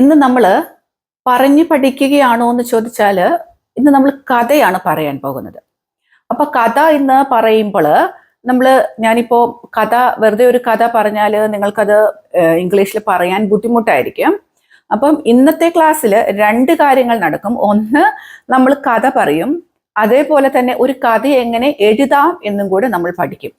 ഇന്ന് നമ്മൾ പറഞ്ഞു പഠിക്കുകയാണോ എന്ന് ചോദിച്ചാൽ ഇന്ന് നമ്മൾ കഥയാണ് പറയാൻ പോകുന്നത്. അപ്പൊ കഥ എന്ന് പറയുമ്പോൾ നമ്മൾ ഞാനിപ്പോൾ കഥ വെറുതെ ഒരു കഥ പറഞ്ഞാൽ നിങ്ങൾക്കത് ഇംഗ്ലീഷിൽ പറയാൻ ബുദ്ധിമുട്ടായിരിക്കും. അപ്പം ഇന്നത്തെ ക്ലാസ്സിൽ രണ്ട് കാര്യങ്ങൾ നടക്കും. ഒന്ന് നമ്മൾ കഥ പറയും. അതേപോലെ തന്നെ ഒരു കഥ എങ്ങനെ എഴുതാം എന്നും കൂടെ നമ്മൾ പഠിക്കും.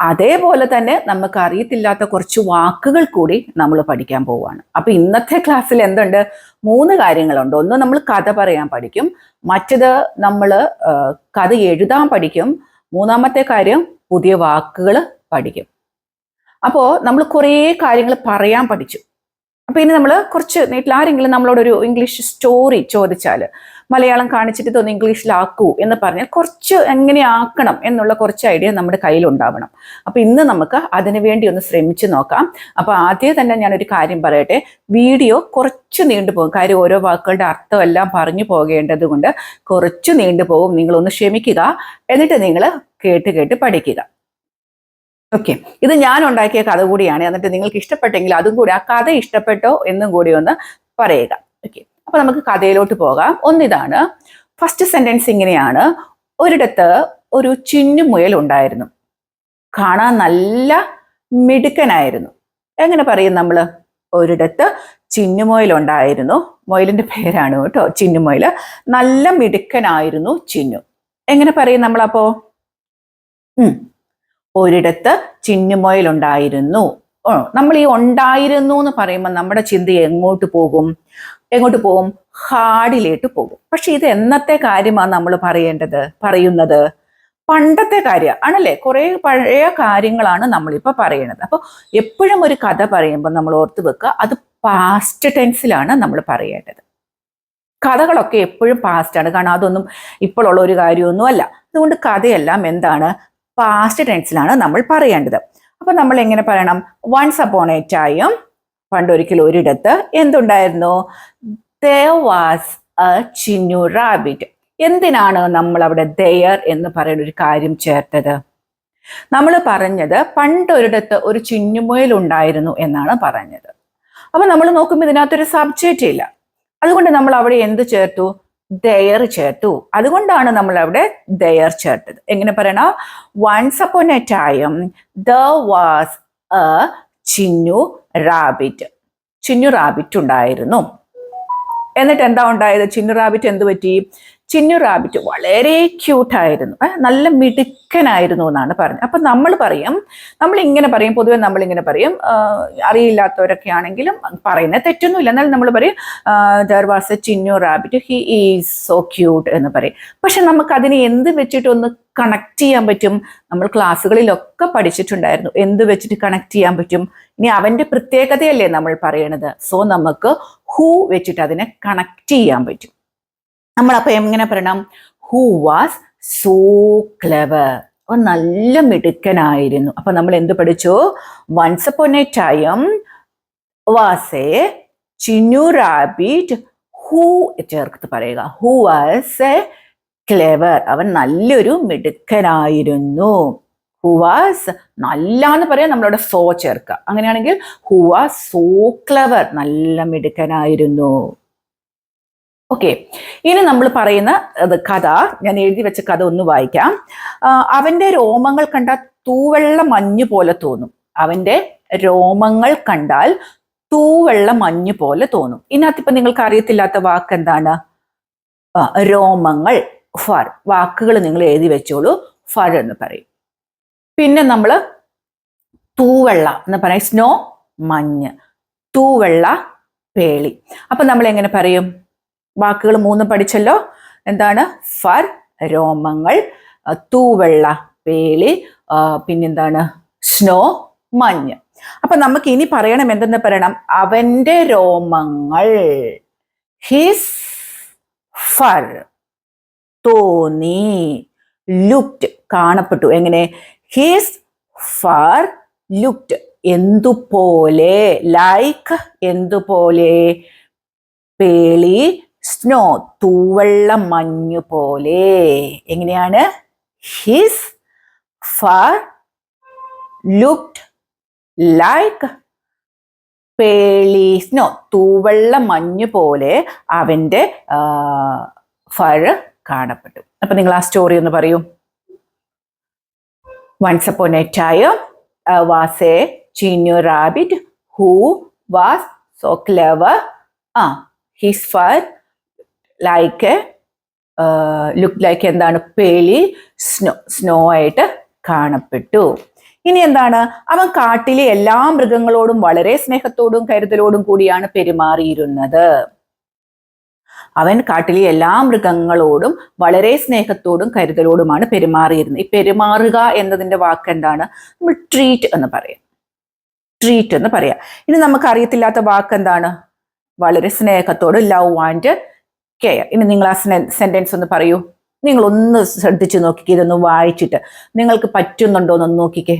അതേപോലെ തന്നെ നമുക്ക് അറിയത്തില്ലാത്ത കുറച്ച് വാക്കുകൾ കൂടി നമ്മൾ പഠിക്കാൻ പോവുകയാണ്. അപ്പോൾ ഇന്നത്തെ ക്ലാസ്സിൽ എന്തുണ്ട്? മൂന്ന് കാര്യങ്ങളുണ്ട്. ഒന്ന് നമ്മൾ കഥ പറയാൻ പഠിക്കും. മറ്റത് നമ്മൾ കഥ എഴുതാൻ പഠിക്കും. മൂന്നാമത്തെ കാര്യം പുതിയ വാക്കുകൾ പഠിക്കും. അപ്പോൾ നമ്മൾ കുറേ കാര്യങ്ങൾ പറയാൻ പഠിച്ചു. അപ്പൊ ഇനി നമ്മൾ കുറച്ച് നീട്ടിൽ ആരെങ്കിലും നമ്മളോടൊരു ഇംഗ്ലീഷ് സ്റ്റോറി ചോദിച്ചാൽ മലയാളം കാണിച്ചിട്ട് ഇതൊന്ന് ഇംഗ്ലീഷിലാക്കൂ എന്ന് പറഞ്ഞാൽ കുറച്ച് എങ്ങനെ ആക്കണം എന്നുള്ള കുറച്ച് ഐഡിയ നമ്മുടെ കയ്യിലുണ്ടാവണം അപ്പോൾ അപ്പൊ ഇന്ന് നമുക്ക് അതിനുവേണ്ടി ഒന്ന് ശ്രമിച്ചു നോക്കാം. അപ്പോൾ ആദ്യം തന്നെ ഞാനൊരു കാര്യം പറയട്ടെ. വീഡിയോ കുറച്ച് നീണ്ടുപോകും കാര്യം ഓരോ വാക്കുകളുടെ അർത്ഥം എല്ലാം പറഞ്ഞു പോകേണ്ടത് കൊണ്ട് കുറച്ച് നീണ്ടുപോകും നിങ്ങളൊന്ന് ക്ഷമിക്കുക. എന്നിട്ട് നിങ്ങൾ കേട്ട് കേട്ട് പഠിക്കുക. ഓക്കെ ഇത് ഞാൻ ഉണ്ടാക്കിയ കഥ കൂടിയാണ്. എന്നിട്ട് നിങ്ങൾക്ക് ഇഷ്ടപ്പെട്ടെങ്കിൽ അതും കൂടി ആ കഥ ഇഷ്ടപ്പെട്ടോ എന്നും കൂടി ഒന്ന് പറയുക. ഓക്കെ അപ്പൊ നമുക്ക് കഥയിലോട്ട് പോകാം. ഒന്നിതാണ് ഫസ്റ്റ് സെന്റൻസ് ഇങ്ങനെയാണ്. ഒരിടത്ത് ഒരു ചിന്നു മുയൽ ഉണ്ടായിരുന്നു. കാണാൻ നല്ല മിടുക്കനായിരുന്നു. എങ്ങനെ പറയും നമ്മൾ ഒരിടത്ത് ചിന്നുമുയൽ ഉണ്ടായിരുന്നു. മുയലിന്റെ പേരാണ് കേട്ടോ ചിന്നുമുയൽ നല്ല മിടുക്കനായിരുന്നു ചിന്നു. എങ്ങനെ പറയും നമ്മളപ്പോ? ഉം. ഒരിടത്ത് ചിന്നുമുയൽ ഉണ്ടായിരുന്നു നമ്മൾ ഈ ഉണ്ടായിരുന്നു എന്ന് പറയുമ്പോൾ നമ്മുടെ ചിന്ത എങ്ങോട്ട് പോകും? എങ്ങോട്ട് പോകും? ഹാഡിലേട്ട് പോകും. പക്ഷെ ഇത് എന്നത്തെ കാര്യമാണ് നമ്മൾ പറയേണ്ടത് പറയുന്നത്? പണ്ടത്തെ കാര്യം ആണല്ലേ? കുറെ പഴയ കാര്യങ്ങളാണ് നമ്മളിപ്പോ പറയുന്നത് അപ്പോൾ എപ്പോഴും ഒരു കഥ പറയുമ്പോൾ നമ്മൾ ഓർത്ത് വെക്കുക അത് പാസ്റ്റ് ടെൻസിലാണ് നമ്മൾ പറയേണ്ടത്. കഥകളൊക്കെ എപ്പോഴും പാസ്റ്റാണ് കാരണം അതൊന്നും ഇപ്പോഴുള്ള ഒരു കാര്യമൊന്നും അല്ല അതുകൊണ്ട് കഥയെല്ലാം എന്താണ്? പാസ്റ്റ് ടെൻസിലാണ് നമ്മൾ പറയേണ്ടത്. അപ്പൊ നമ്മൾ എങ്ങനെ പറയണം? വൺസ് അപ്പോൺ എ ടൈം പണ്ടൊരിക്കൽ ഒരിടത്ത് എന്തുണ്ടായിരുന്നു? there was a Chinnu rabbit എന്തിനാണ് നമ്മൾ അവിടെ ദയർ എന്ന് പറയുന്ന ഒരു കാര്യം ചേർത്തത്? നമ്മൾ പറഞ്ഞത് പണ്ടൊരിടത്ത് ഒരു ചിന്നുമുയൽ ഉണ്ടായിരുന്നു എന്നാണ് പറഞ്ഞത്. അപ്പൊ നമ്മൾ നോക്കുമ്പോൾ ഇതിനകത്തൊരു സബ്ജക്റ്റ് ഇല്ല. അതുകൊണ്ട് നമ്മൾ അവിടെ എന്ത് ചേർത്തു? ദയർ ചേർത്തു. അതുകൊണ്ടാണ് നമ്മൾ അവിടെ ദയർ ചേർത്തത്. എങ്ങനെ പറയണം? Once upon a time the was a Chinnu rabbit Chinnu rabbit ഉണ്ടായിരുന്നു. എന്നിട്ട് എന്താ ഉണ്ടായത്? ചിന്നു റാബിറ്റ് എന്ത് പറ്റി? ചിന്നു റാബിറ്റ് വളരെ ക്യൂട്ടായിരുന്നു നല്ല മിടുക്കനായിരുന്നു എന്നാണ് പറഞ്ഞത്. അപ്പൊ നമ്മൾ പറയും നമ്മൾ ഇങ്ങനെ പറയും പൊതുവെ നമ്മൾ ഇങ്ങനെ പറയും അറിയില്ലാത്തവരൊക്കെ ആണെങ്കിലും പറയുന്നത് തെറ്റൊന്നുമില്ല. എന്നാൽ നമ്മൾ പറയും there was a Chinnu rabbit he is so cute എന്ന് പറയും. പക്ഷെ നമുക്ക് അതിനെ എന്ത് വെച്ചിട്ടൊന്ന് കണക്ട് ചെയ്യാൻ പറ്റും? നമ്മൾ ക്ലാസ്സുകളിലൊക്കെ പഠിച്ചിട്ടുണ്ടായിരുന്നു എന്ത് വെച്ചിട്ട് കണക്ട് ചെയ്യാൻ പറ്റും? ഇനി അവന്റെ പ്രത്യേകതയല്ലേ നമ്മൾ പറയണത്. സോ നമുക്ക് ഹൂ വെച്ചിട്ട് അതിനെ കണക്ട് ചെയ്യാൻ പറ്റും. നമ്മളപ്പോ എങ്ങനെ പറയണം? ഹൂ വാസ് സോ ക്ലെവർ അവൻ നല്ല മിടുക്കനായിരുന്നു. അപ്പൊ നമ്മൾ എന്ത് പഠിച്ചു? Once upon a time was a Chinnu rabbit who ചേർത്ത് പറയുക. ഹൂ വാസ് എ ക്ലെവർ അവൻ നല്ലൊരു മിടുക്കനായിരുന്നു. ഹുവാസ് നല്ല എന്ന് പറയാൻ നമ്മളവിടെ സോ ചേർക്കുക. അങ്ങനെയാണെങ്കിൽ ഹു വാസ് സോ ക്ലവർ നല്ല മിടുക്കനായിരുന്നു. ഓക്കെ ഇനി നമ്മൾ പറയുന്ന കഥ ഞാൻ എഴുതി വെച്ച കഥ ഒന്ന് വായിക്കാം. അവന്റെ രോമങ്ങൾ കണ്ടാൽ തൂവെള്ള മഞ്ഞ് പോലെ തോന്നും. അവന്റെ രോമങ്ങൾ കണ്ടാൽ തൂവെള്ള മഞ്ഞ് പോലെ തോന്നും. ഇതിനകത്ത് ഇപ്പൊ നിങ്ങൾക്ക് അറിയത്തില്ലാത്ത വാക്ക് എന്താണ്? രോമങ്ങൾ ഫർ വാക്കുകൾ നിങ്ങൾ എഴുതി വെച്ചോളൂ ഫർ എന്ന് പറയും. പിന്നെ നമ്മൾ തൂവെള്ള എന്ന് പറയും സ്നോ മഞ്ഞ് തൂവെള്ള പേളി. അപ്പൊ നമ്മൾ എങ്ങനെ പറയും? വാക്കുകൾ മൂന്ന് പഠിച്ചല്ലോ. എന്താണ്? ഫർ രോമങ്ങൾ. തൂവെള്ള പേളി പിന്നെന്താണ്? സ്നോ മഞ്ഞ്. അപ്പൊ നമുക്ക് ഇനി പറയണം എന്തെന്ന് പറയണം? അവന്റെ രോമങ്ങൾ. ഹിസ് ഫർ തോന്നി. ലുക്ഡ് കാണപ്പെട്ടു. എങ്ങനെ? ഹിസ് ഫർ ലുക്ഡ് എന്തുപോലെ? ലൈക്ക് എന്തുപോലെ? പേളി സ്നോ തൂവെള്ള മഞ്ഞു പോലെ. എങ്ങനെയാണ്? His fur looked like pearly snow തൂവെള്ള മഞ്ഞു പോലെ അവന്റെ ഫഴ് കാണപ്പെട്ടു. അപ്പൊ നിങ്ങൾ ആ സ്റ്റോറി ഒന്ന് പറയൂ. Once upon a time was a Chinnu rabbit who was so clever ആ his fur like look like എന്താണ്? പേളി സ്നോ സ്നോ ആയിട്ട് കാണപ്പെട്ടു. ഇനി എന്താണ്? അവൻ കാട്ടിലെ എല്ലാ മൃഗങ്ങളോടും വളരെ സ്നേഹത്തോടും കരുതലോടും കൂടിയാണ് പെരുമാറിയിരുന്നത്. അവൻ കാട്ടിലെ എല്ലാ മൃഗങ്ങളോടും വളരെ സ്നേഹത്തോടും കരുതലോടുമാണ് പെരുമാറിയിരുന്നത്. ഈ പെരുമാറുക എന്നതിന്റെ വാക്ക് എന്താണ്? നമ്മൾ ട്രീറ്റ് എന്ന് പറയാം. ട്രീറ്റ് എന്ന് പറയാം. ഇനി നമുക്ക് അറിയത്തില്ലാത്ത വാക്ക് എന്താണ്? വളരെ സ്നേഹത്തോട് ലവ് ആൻഡ് കെയർ ഇനി നിങ്ങൾ ആ സെന്റൻസ് ഒന്ന് പറയൂ. നിങ്ങൾ ഒന്ന് ശ്രദ്ധിച്ചു നോക്കിക്കേ ഇതൊന്ന് വായിച്ചിട്ട്. നിങ്ങൾക്ക് പറ്റുന്നുണ്ടോ എന്നൊന്ന് നോക്കിക്കേ.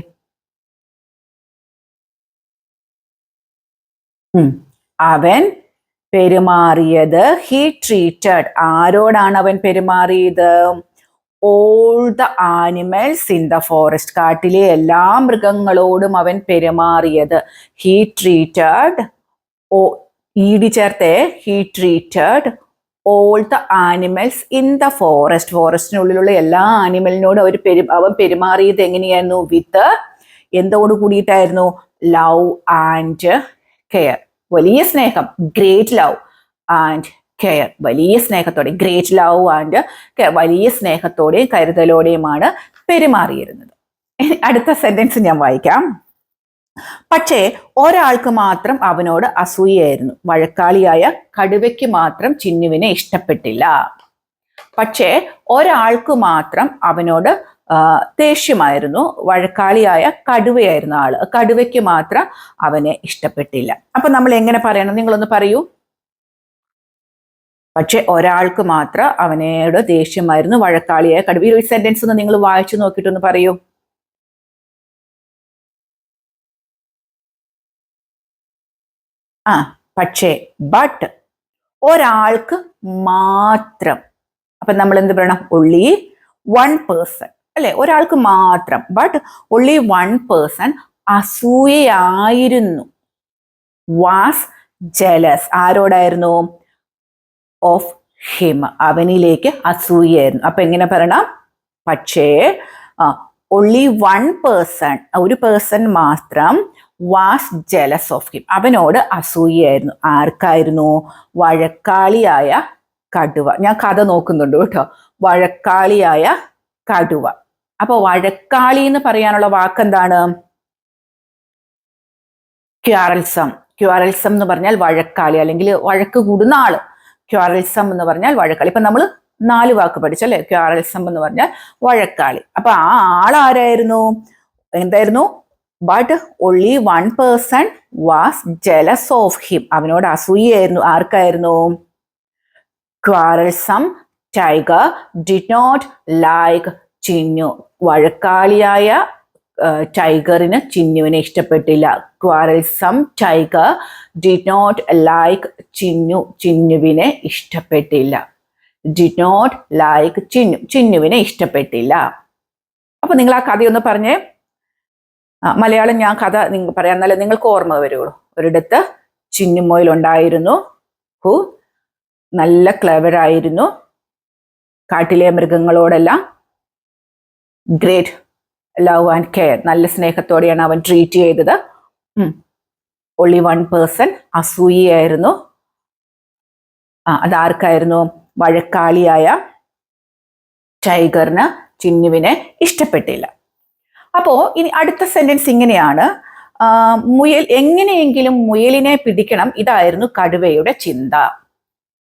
അവൻ പെരുമാറിയത് ഹി ട്രീറ്റഡ് ആരോടാണ് അവൻ പെരുമാറിയത്? All the animals in the forest കാട്ടിലെ എല്ലാ മൃഗങ്ങളോടും അവൻ പെരുമാറിയത്. He treated oh ഈടി ചേർത്തെ. He treated all the animals in the forest ഫോറസ്റ്റിനുള്ളിലുള്ള എല്ലാ ആനിമലിനോടും അവർ പെരു അവൻ പെരുമാറിയത് എങ്ങനെയായിരുന്നു? വിത്ത് എന്തോട് കൂടിയിട്ടായിരുന്നു? ലവ് ആൻഡ് കെയർ വലിയ സ്നേഹം. ഗ്രേറ്റ് ലവ് ആൻഡ് കെയർ വലിയ സ്നേഹത്തോടെ. ഗ്രേറ്റ് ലവ് ആൻഡ് കെയർ വലിയ സ്നേഹത്തോടെയും കരുതലോടെയുമാണ് പെരുമാറിയിരുന്നത്. അടുത്ത സെന്റൻസ് ഞാൻ വായിക്കാം. പക്ഷേ ഒരാൾക്ക് മാത്രം അവനോട് അസൂയായിരുന്നു വഴക്കാളിയായ കടുവയ്ക്ക് മാത്രം ചിന്നുവിനെ ഇഷ്ടപ്പെട്ടില്ല. പക്ഷേ ഒരാൾക്ക് മാത്രം അവനോട് ദേഷ്യമായിരുന്നു. വഴക്കാളിയായ കടുവയായിരുന്നു ആൾ. കടുവയ്ക്ക് മാത്രം അവനെ ഇഷ്ടപ്പെട്ടില്ല. അപ്പൊ നമ്മൾ എങ്ങനെ പറയണം? നിങ്ങളൊന്ന് പറയൂ. പക്ഷെ ഒരാൾക്ക് മാത്രം അവനോട് ദേഷ്യമായിരുന്നു. വഴക്കാളിയായ കടുവ ഈ സെന്റൻസ് ഒന്ന് നിങ്ങൾ വായിച്ചു നോക്കിയിട്ടൊന്ന് പറയൂ. ആ പക്ഷേ ബട്ട് ഒരാൾക്ക് മാത്രം. അപ്പൊ നമ്മൾ എന്ത് പറയണം? ഉള്ളി വൺ പേഴ്സൺ അല്ലെ? ഒരാൾക്ക് മാത്രം. ബട്ട് ഒള്ളി വൺ പേഴ്സൺ അസൂയയായിരുന്നു. വാസ് ജലസ് ആരോടായിരുന്നു? ഓഫ് ഹിം അവനിലേക്ക് അസൂയായിരുന്നു അപ്പൊ എങ്ങനെ പറയണം? പക്ഷേ ഒള്ളി വൺ പേഴ്സൺ ഒരു പേഴ്സൺ മാത്രം വാസ് ജലസ് ഓഫ് ഹിം അവനോട് അസൂയായിരുന്നു ആർക്കായിരുന്നു? വഴക്കാളിയായ കടുവ. ഞാൻ കഥ നോക്കുന്നുണ്ട് കേട്ടോ. വഴക്കാളിയായ കടുവ. അപ്പൊ വഴക്കാളി എന്ന് പറയാനുള്ള വാക്കെന്താണ്? ക്യാരൽസം ക്യാരൽസം എന്ന് പറഞ്ഞാൽ വഴക്കാളി അല്ലെങ്കിൽ വഴക്ക് കൂടുന്ന ആൾ. ക്യാരൽസം എന്ന് പറഞ്ഞാൽ വഴക്കാളി. ഇപ്പൊ നമ്മൾ നാല് വാക്ക് പഠിച്ചു അല്ലെ? ക്യാരൽസം എന്ന് പറഞ്ഞാൽ വഴക്കാളി. അപ്പൊ ആ ആളാരായിരുന്നു? എന്തായിരുന്നു? But only one person was jealous of him അവനോട് അസൂയായിരുന്നു ആർക്കായിരുന്നു? Quarrelsome tiger did not like Chinnu. വഴക്കാളിയായ ടൈഗറിന് ചിന്നുവിനെ ഇഷ്ടപ്പെട്ടില്ല. Quarrelsome tiger did not like Chinnu. ചിന്നുവിനെ ഇഷ്ടപ്പെട്ടില്ല. Did not like Chinnu. ചിന്നുവിനെ ഇഷ്ടപ്പെട്ടില്ല. അപ്പൊ നിങ്ങൾ ആ കഥയൊന്ന് പറഞ്ഞേ. മലയാളം ഞാൻ കഥ നിങ്ങൾ പറയാം. എന്നാലേ നിങ്ങൾക്ക് ഓർമ്മ വരുള്ളൂ. ഒരിടത്ത് ചിന്നുമോയിൽ ഉണ്ടായിരുന്നു ഹു നല്ല ക്ലവറായിരുന്നു കാട്ടിലെ മൃഗങ്ങളോടെല്ലാം ഗ്രേറ്റ് ലവ് ആൻഡ് കെയർ നല്ല സ്നേഹത്തോടെയാണ് അവൻ ട്രീറ്റ് ചെയ്തത്. ഓൺലി വൺ പേഴ്സൺ അസൂയിയായിരുന്നു. ആ അതാർക്കായിരുന്നു? വഴക്കാളിയായ ടൈഗറിന് ചിന്നുവിനെ ഇഷ്ടപ്പെട്ടില്ല. അപ്പോ ഇനി അടുത്ത സെന്റൻസ് ഇങ്ങനെയാണ്. മുയൽ എങ്ങനെയെങ്കിലും മുയലിനെ പിടിക്കണം ഇതായിരുന്നു കടുവയുടെ ചിന്ത.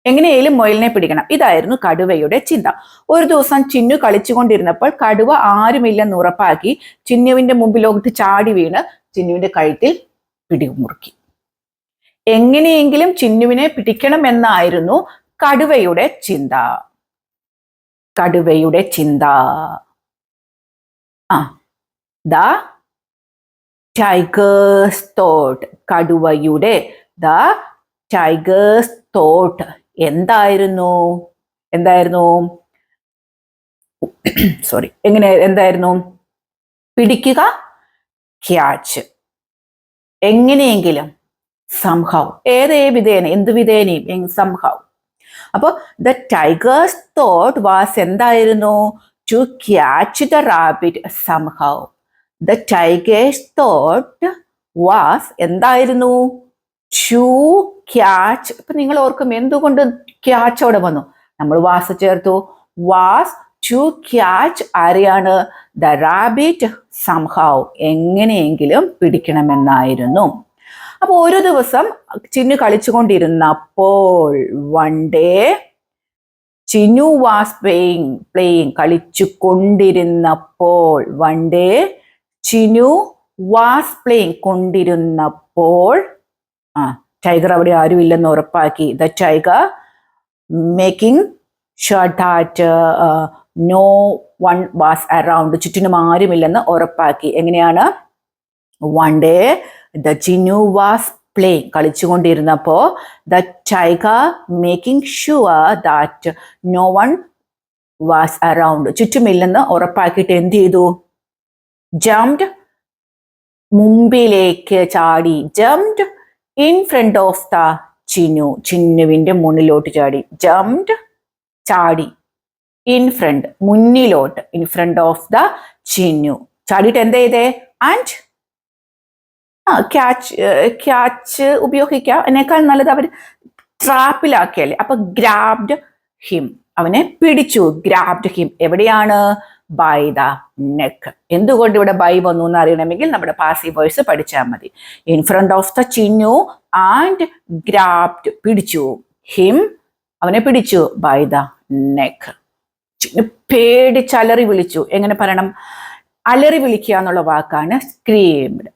എങ്ങനെയെങ്കിലും മുയലിനെ പിടിക്കണം ഇതായിരുന്നു കടുവയുടെ ചിന്ത. ഒരു ദിവസം ചിന്നു കളിച്ചുകൊണ്ടിരുന്നപ്പോൾ കടുവ ആരുമില്ലെന്ന് ഉറപ്പാക്കി ചിന്നുവിന്റെ മുമ്പിലോട്ട് ചാടി വീണ് ചിന്നുവിന്റെ കഴുത്തിൽ പിടിമുറുക്കി. എങ്ങനെയെങ്കിലും ചിന്നുവിനെ പിടിക്കണം എന്നായിരുന്നു കടുവയുടെ ചിന്ത. കടുവയുടെ ചിന്ത. ആ ദ ടൈഗേഴ്സ് തോട്ട്. കടുവയുടെ ദ ടൈഗേഴ്സ് തോട്ട് എന്തായിരുന്നു? എന്തായിരുന്നു? സോറി എങ്ങനെ? എന്തായിരുന്നു? പിടിക്കുക ക്യാച്ച്. എങ്ങനെയെങ്കിലും സംഹൗ ഏതേ വിധേന എന്ത് വിധേനയും സംഹൗ അപ്പോൾ ദ ടൈഗേഴ്സ് തോട്ട് വാസ് എന്തായിരുന്നു? To catch the rabbit somehow the tiger's thought was എന്തായിരുന്നു? ടു ക്യാച്ച് ഇപ്പൊ നിങ്ങൾ ഓർക്കും എന്തുകൊണ്ട് ക്യാച്ച് അവിടെ വന്നു? നമ്മൾ വാസ് ചേർത്തു. വാസ് ടു ക്യാച്ച് ആരെയാണ്? ദ റാബിറ്റ് സംഹാവ് എങ്ങനെയെങ്കിലും പിടിക്കണമെന്നായിരുന്നു. അപ്പോൾ ഒരു ദിവസം ചിന്നു കളിച്ചുകൊണ്ടിരുന്നപ്പോൾ one day Chinnu was playing playing കളിച്ചു കൊണ്ടിരുന്നപ്പോൾ one day Chinnu was playing കൊണ്ടിരുന്നപ്പോൾ ആ ടൈഗർ അവിടെ ആരും ഇല്ലെന്ന് ഉറപ്പാക്കി the tiger making sure that no one was around ചുറ്റിനും ആരുമില്ലെന്ന് ഉറപ്പാക്കി. എങ്ങനെയാണ്? One day the Chinnu was play കളിച്ചുകൊണ്ടിരുന്നപ്പോൾ the tiger making sure that no one was around ചുറ്റുമില്ലെന്ന് ഉറപ്പാക്കിയിട്ട് എന്ത് ചെയ്തു? ജംപ്ഡ് മുമ്പിലേക്ക് ചാടി jumped in front of the Chinnu ചിന്നുവിന്റെ മുന്നിലോട്ട് ചാടി ജംപ്ഡ് ചാടി ഇൻ ഫ്രണ്ട് മുന്നിലോട്ട് in front of the Chinnu. ചാടിയിട്ട് എന്താ ചെയ്തേ? ആൻഡ് ആ ക്യാച്ച് ക്യാച്ച് ഉപയോഗിക്കുക അതിനേക്കാൾ നല്ലത് അവർ ട്രാപ്പിലാക്കിയല്ലേ അപ്പൊ ഗ്രാബ്ഡ് ഹിം അവനെ പിടിച്ചു. ഗ്രാബ്ഡ് ഹിം എവിടെയാണ്? ബൈ ദ നെക്ക് എന്തുകൊണ്ട് ഇവിടെ ബൈ വന്നു എന്ന് അറിയണമെങ്കിൽ നമ്മുടെ പാസീവ് വോയിസ് പഠിച്ചാൽ മതി. In front of the Chinnu and grabbed പിടിച്ചു. ഹിം അവനെ പിടിച്ചു. ബൈ ദ നെക്ക് ചിന്നു പേടിച്ചലറി വിളിച്ചു. എങ്ങനെ പറയണം? അലറി വിളിക്കുക എന്നുള്ള വാക്കാണ് സ്ക്രീംഡ്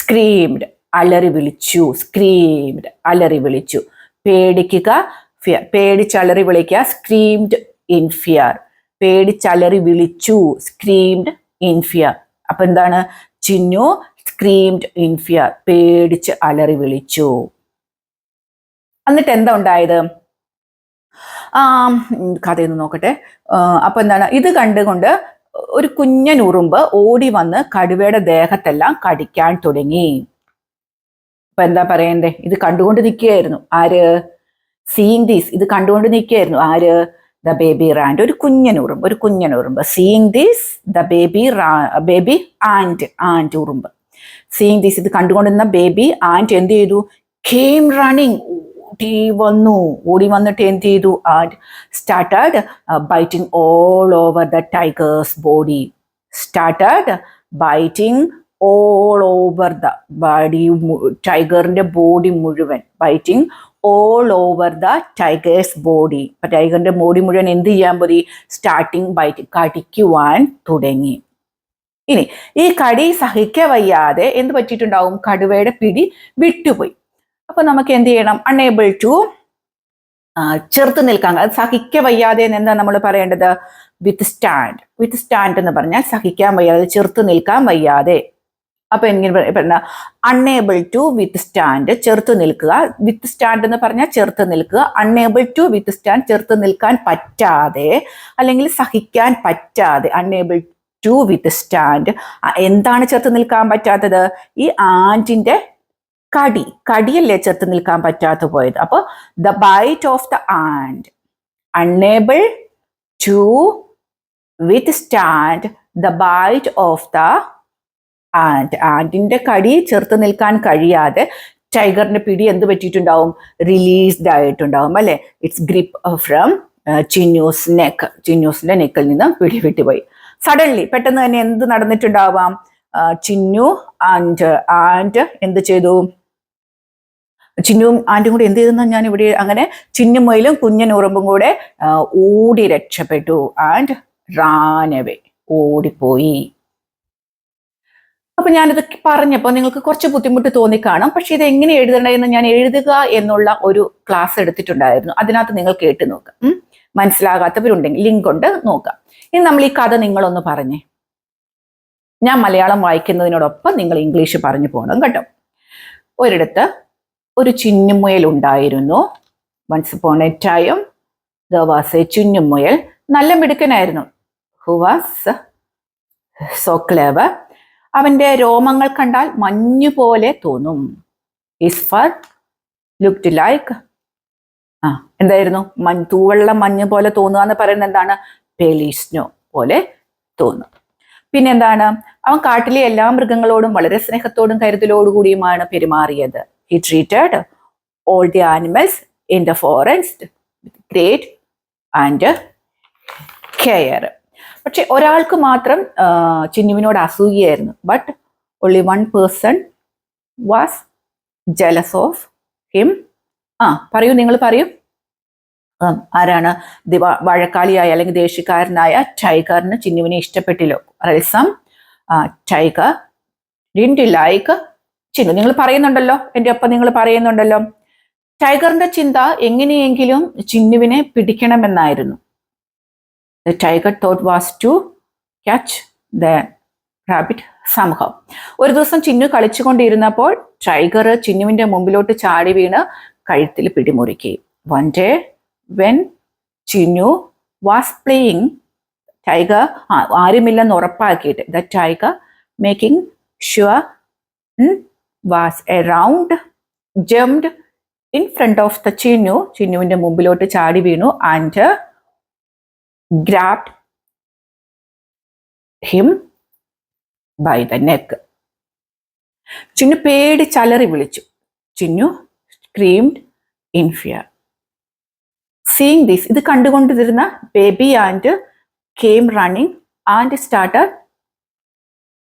സ്ക്രീംഡ് അലറി വിളിച്ചു. സ്ക്രീംഡ് അലറി വിളിച്ചു. പേടിക്കുക ഫിയർ പേടിച്ചലറി വിളിക്കുക. സ്ക്രീംഡ് ഇൻ ഫിയർ പേടിച്ചലറി വിളിച്ചു. സ്ക്രീംഡ് ഇൻ ഫിയർ അപ്പൊ എന്താണ്? ചിന്നു സ്ക്രീംഡ് ഇൻ ഫിയർ പേടിച്ച് അലറി വിളിച്ചു. എന്നിട്ട് എന്താ ഉണ്ടായത്? ആ കഥയൊന്ന് നോക്കട്ടെ. അപ്പൊ എന്താണ്? ഇത് കണ്ടുകൊണ്ട് ഒരു കുഞ്ഞൻ ഉറുമ്പ് ഓടി വന്ന് കടുവയുടെ ദേഹത്തെല്ലാം കടിക്കാൻ തുടങ്ങി. അപ്പൊ എന്താ പറയണ്ടേ? ഇത് കണ്ടുകൊണ്ട് നിൽക്കുകയായിരുന്നു. ആര്? സീയിങ് ദീസ് ഇത് കണ്ടുകൊണ്ട് നിൽക്കുകയായിരുന്നു. ആര്? The baby ant. ഒരു കുഞ്ഞനുറുമ്പ് ഒരു കുഞ്ഞനുറുമ്പ് സീയിങ് ദീസ് ദ ബേബി റാ ബേബി ആൻഡ് ആൻഡ് ഉറുമ്പ്. സീയിങ് ദീസ് ഇത് കണ്ടുകൊണ്ടിരുന്ന ബേബി ആൻഡ് എന്ത് ചെയ്തു? കെയിം റണ്ണിങ് ഓടി വന്നു. ഓടി വന്നിട്ട് എന്ത് ചെയ്തു? And started biting all over the tiger's body started biting all over the body ടൈഗറിന്റെ body മുഴുവൻ. Biting all over the tiger's body അപ്പൊ ടൈഗറിന്റെ ബോഡി മുഴുവൻ എന്ത് ചെയ്യാൻ പോയി? സ്റ്റാർട്ടിങ് ബൈറ്റ് കടിക്കുവാൻ തുടങ്ങി. ഇനി ഈ കടി സഹിക്ക വയ്യാതെ എന്ത് പറ്റിയിട്ടുണ്ടാവും? കടുവയുടെ പിടി വിട്ടുപോയി. അപ്പൊ നമുക്ക് എന്ത് ചെയ്യണം? അൺഎബിൾ ടു ചെറുത്ത് നിൽക്കാൻ. അത് സഹിക്ക വയ്യാതെ എന്ന് എന്താ നമ്മൾ പറയേണ്ടത് വിത്ത് സ്റ്റാൻഡ് വിത്ത് സ്റ്റാൻഡ് എന്ന് പറഞ്ഞാൽ സഹിക്കാൻ വയ്യാതെ ചെറുത്ത് നിൽക്കാൻ വയ്യാതെ. അപ്പൊ എങ്ങനെ പറഞ്ഞ അൺഎബിൾ ടു വിത്ത് സ്റ്റാൻഡ് ചെറുത്ത് നിൽക്കുക. വിത്ത് സ്റ്റാൻഡ് എന്ന് പറഞ്ഞാൽ ചെറുത്ത് നിൽക്കുക. അൺഎബിൾ ടു വിത്ത് സ്റ്റാൻഡ് ചെറുത്ത് നിൽക്കാൻ പറ്റാതെ അല്ലെങ്കിൽ സഹിക്കാൻ പറ്റാതെ അൺഎബിൾ ടു വിത്ത് സ്റ്റാൻഡ് എന്താണ് ചെറുത്ത് നിൽക്കാൻ പറ്റാത്തത്? ഈ ആന്റിന്റെ കടി കടിയല്ലേ ചെറുത്ത് നിൽക്കാൻ പറ്റാത്ത പോയത്. അപ്പോൾ the bite of the ant unable to withstand the bite of the ant ആൻഡിന്റെ കടി ചെറുത്ത് നിൽക്കാൻ കഴിയാതെ ടൈഗറിന്റെ പിടി എന്ത് പറ്റിയിട്ടുണ്ടാവും? റിലീസ്ഡ് ആയിട്ടുണ്ടാവും അല്ലേ? Its grip from Chinnu's neck ചിന്യൂസിന്റെ നെക്കിൽ നിന്ന് പിടി വിട്ടുപോയി സഡൻലി പെട്ടെന്ന് തന്നെ എന്ത് നടന്നിട്ടുണ്ടാവാം? ചിന്നു ആൻഡ് ആൻഡ് എന്ത് ചെയ്തു? ചിന്നുവും ആന്റും കൂടെ എന്ത് ചെയ്തെന്ന് ഞാൻ ഇവിടെ അങ്ങനെ ചിന്നുമയിലും കുഞ്ഞൻ ഉറുമ്പും കൂടെ ഓടി രക്ഷപ്പെട്ടു. ആൻഡ് റാനവേ ഓടിപ്പോയി. അപ്പൊ ഞാനിത് പറഞ്ഞപ്പോൾ നിങ്ങൾക്ക് കുറച്ച് ബുദ്ധിമുട്ട് തോന്നിക്കാണും പക്ഷെ ഇത് എങ്ങനെ എഴുതണമെന്ന് ഞാൻ എഴുതുക എന്നുള്ള ഒരു ക്ലാസ് എടുത്തിട്ടുണ്ടായിരുന്നു. അതിനകത്ത് നിങ്ങൾ കേട്ട് നോക്കാം. മനസ്സിലാകാത്തവരുണ്ടെങ്കിൽ ലിങ്ക് ഉണ്ട്. നോക്കാം. ഇനി നമ്മൾ ഈ കഥ നിങ്ങളൊന്ന് പറഞ്ഞേ. ഞാൻ മലയാളം വായിക്കുന്നതിനോടൊപ്പം നിങ്ങൾ ഇംഗ്ലീഷ് പറഞ്ഞു പോകണം കേട്ടോ. ഒരിടത്ത് ഒരു ചിന്നുമുയൽ ഉണ്ടായിരുന്നു. Once upon a time there was a ചിന്നുമുയൽ. നല്ല മിടുക്കനായിരുന്നു. ഹു വാസ് സോ ക്ലേവർ അവന്റെ രോമങ്ങൾ കണ്ടാൽ മഞ്ഞു പോലെ തോന്നും. ഇസ്ഫർ ഫർ ലുക്ഡ് ലൈക്ക് ആ എന്തായിരുന്നു? മഞ്ഞ് തൂവെള്ള മഞ്ഞ് പോലെ തോന്നുക എന്ന് പറയുന്നത് എന്താണ്? പേലീസ്നോ പോലെ തോന്നും. പിന്നെന്താണ്? അവൻ കാട്ടിലെ എല്ലാ മൃഗങ്ങളോടും വളരെ സ്നേഹത്തോടും കരുതലോടുകൂടിയുമാണ് പെരുമാറിയത്. He treated all the animals in the forest great and care പക്ഷെ ഒരാൾക്ക് മാത്രം ചിന്നുവിനോട് അസൂയായിരുന്നു but only one person was jealous of him ആ പറയൂ നിങ്ങൾ പറയൂ. ആരാണ്? ദിവാ വഴക്കാളിയായ അല്ലെങ്കിൽ ദേഷ്യക്കാരനായ ടൈഗറിന് ചിന്നുവിനെ ഇഷ്ടപ്പെട്ടില്ലോ. Quarrelsome tiger didn't like Chinnu. നിങ്ങൾ പറയുന്നുണ്ടല്ലോ എന്റെ ഒപ്പം നിങ്ങൾ പറയുന്നുണ്ടല്ലോ. ടൈഗറിന്റെ ചിന്ത എങ്ങനെയെങ്കിലും ചിന്നുവിനെ പിടിക്കണമെന്നായിരുന്നു. The tiger thought was to catch the rabbit സംഭവം ഒരു ദിവസം ചിന്നു കളിച്ചുകൊണ്ടിരുന്നപ്പോൾ ടൈഗർ ചിന്നുവിന്റെ മുമ്പിലോട്ട് ചാടി വീണ് കഴുത്തിൽ പിടിമുറുക്കി. One day when Chinnu was playing tiger ആരുമില്ലെന്ന് ഉറപ്പാക്കിയിട്ട് the tiger making sure was around jumped in front of the Chinnu ചിന്നുവിന്റെ മുമ്പിലോട്ട് ചാടി വീണു and grabbed him by the neck Chinnu പേടി ചലറി വിളിച്ചു. Chinnu screamed in fear seeing this ഇത് കണ്ടുകൊണ്ടിരുന്ന baby and came running and started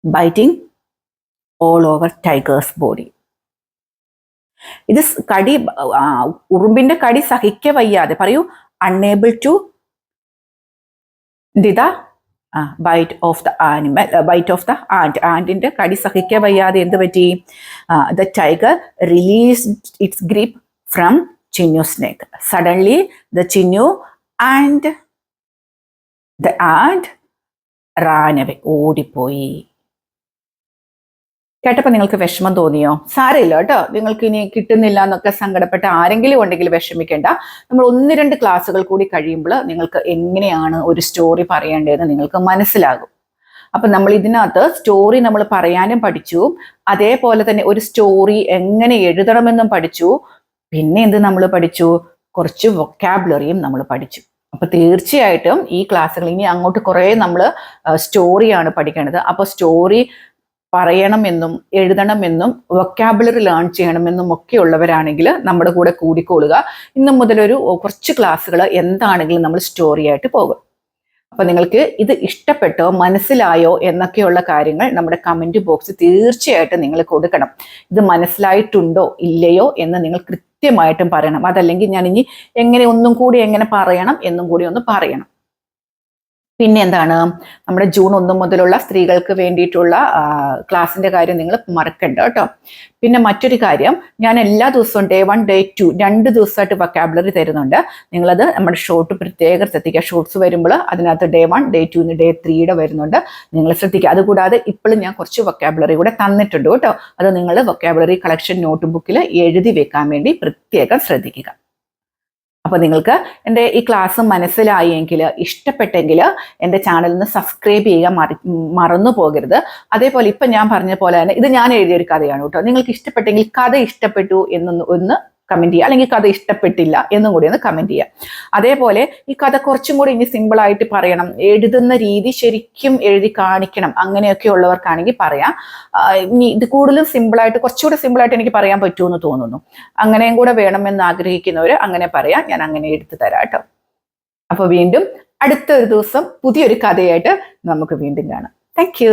biting all over tiger's body ഇത് കടി ഉറുമ്പിന്റെ കടി സഹിക്ക വയ്യാതെ പറയൂ unable to the bite of the animal bite of the ant ആൻഡിന്റെ കടി സഹിക്ക വയ്യാതെ എന്ത് പറ്റി? The tiger release its grip from Chinnu neck suddenly the Chinnu and the ant ran away ഓടിപ്പോയി. കേട്ടപ്പോൾ നിങ്ങൾക്ക് വിഷമം തോന്നിയോ? സാരമില്ല കേട്ടോ. നിങ്ങൾക്ക് ഇനി കിട്ടുന്നില്ല എന്നൊക്കെ സങ്കടപ്പെട്ട ആരെങ്കിലും ഉണ്ടെങ്കിൽ വിഷമിക്കേണ്ട. നമ്മൾ ഒന്ന് രണ്ട് ക്ലാസ്സുകൾ കൂടി കഴിയുമ്പോൾ നിങ്ങൾക്ക് എങ്ങനെയാണ് ഒരു സ്റ്റോറി പറയേണ്ടതെന്ന് നിങ്ങൾക്ക് മനസ്സിലാകും. അപ്പൊ നമ്മൾ ഇതിനകത്ത് സ്റ്റോറി നമ്മൾ പറയാനും പഠിച്ചു. അതേപോലെ തന്നെ ഒരു സ്റ്റോറി എങ്ങനെ എഴുതണമെന്നും പഠിച്ചു. പിന്നെ എന്ത് നമ്മൾ പഠിച്ചു? കുറച്ച് വൊക്കാബുലറിയും നമ്മൾ പഠിച്ചു. അപ്പൊ തീർച്ചയായിട്ടും ഈ ക്ലാസ്സുകൾ ഇനി അങ്ങോട്ട് കുറേ നമ്മൾ സ്റ്റോറിയാണ് പഠിക്കേണ്ടത്. അപ്പോൾ സ്റ്റോറി പറയണമെന്നും എഴുതണമെന്നും വൊക്കാബുലറി ലേൺ ചെയ്യണമെന്നും ഒക്കെ ഉള്ളവരാണെങ്കിൽ നമ്മുടെ കൂടെ കൂടിക്കൊള്ളുക ഇന്ന് മുതലൊരു കുറച്ച് ക്ലാസ്സുകൾ എന്താണെങ്കിലും നമ്മൾ സ്റ്റോറി ആയിട്ട് പോകും. അപ്പോൾ നിങ്ങൾക്ക് ഇത് ഇഷ്ടപ്പെട്ടോ മനസ്സിലായോ എന്നൊക്കെയുള്ള കാര്യങ്ങൾ നമ്മുടെ കമന്റ് ബോക്സ് തീർച്ചയായിട്ടും നിങ്ങൾ കൊടുക്കണം. ഇത് മനസ്സിലായിട്ടുണ്ടോ ഇല്ലയോ എന്ന് നിങ്ങൾ കൃത്യമായിട്ടും പറയണം. അതല്ലെങ്കിൽ ഞാൻ ഇനി എങ്ങനെ ഒന്നും കൂടി എങ്ങനെ പറയണം എന്നും കൂടി ഒന്ന് പറയണം. പിന്നെ എന്താണ് നമ്മുടെ ജൂൺ ഒന്ന് മുതലുള്ള സ്ത്രീകൾക്ക് വേണ്ടിയിട്ടുള്ള ക്ലാസ്സിന്റെ കാര്യം നിങ്ങൾ മറക്കണ്ട കേട്ടോ. പിന്നെ മറ്റൊരു കാര്യം ഞാൻ എല്ലാ ദിവസവും ഡേ വൺ ഡേ ടു രണ്ട് ദിവസമായിട്ട് വൊക്കാബുലറി തരുന്നുണ്ട്. നിങ്ങളത് നമ്മുടെ ഷോർട്ട് പ്രത്യേകം ശ്രദ്ധിക്കുക. ഷോർട്സ് വരുമ്പോൾ അതിനകത്ത് day one day two day ത്രീയുടെ വരുന്നുണ്ട്. നിങ്ങൾ ശ്രദ്ധിക്കുക. അതുകൂടാതെ ഇപ്പോഴും ഞാൻ കുറച്ച് വൊക്കാബുലറി കൂടെ തന്നിട്ടുണ്ട് കേട്ടോ. അത് നിങ്ങൾ വൊക്കാബുലറി കളക്ഷൻ നോട്ട് ബുക്കിൽ എഴുതി വെക്കാൻ വേണ്ടി പ്രത്യേകം ശ്രദ്ധിക്കുക. അപ്പോൾ നിങ്ങൾക്ക് എന്റെ ഈ ക്ലാസ് മനസ്സിലായെങ്കിൽ ഇഷ്ടപ്പെട്ടെങ്കിൽ എന്റെ ചാനലിന് സബ്സ്ക്രൈബ് ചെയ്യുക മറി മറന്നു പോകരുത്. അതേപോലെ ഇപ്പം ഞാൻ പറഞ്ഞ പോലെ തന്നെ ഇത് ഞാൻ എഴുതിയൊരു കഥയാണ് കേട്ടോ. നിങ്ങൾക്ക് ഇഷ്ടപ്പെട്ടെങ്കിൽ കഥ ഇഷ്ടപ്പെട്ടു എന്നൊന്ന് ഒന്ന് കമന്റ് ചെയ്യുക. അല്ലെങ്കിൽ കഥ ഇഷ്ടപ്പെട്ടില്ല എന്നും കൂടി ഒന്ന് കമന്റ് ചെയ്യുക. അതേപോലെ ഈ കഥ കുറച്ചും കൂടി ഇനി സിമ്പിളായിട്ട് പറയണം. എഴുതുന്ന രീതി ശരിക്കും എഴുതി കാണിക്കണം. അങ്ങനെയൊക്കെ ഉള്ളവർക്കാണെങ്കിൽ പറയാം. ഇനി ഇത് കൂടുതലും സിമ്പിളായിട്ട് കുറച്ചുകൂടെ സിമ്പിളായിട്ട് എനിക്ക് പറയാൻ പറ്റുമെന്ന് തോന്നുന്നു. അങ്ങനെയും കൂടെ വേണമെന്ന് ആഗ്രഹിക്കുന്നവർ അങ്ങനെ പറയാം. ഞാൻ അങ്ങനെ എടുത്തു തരാം കേട്ടോ. അപ്പോൾ വീണ്ടും അടുത്ത ഒരു ദിവസം പുതിയൊരു കഥയായിട്ട് നമുക്ക് വീണ്ടും കാണാം. താങ്ക്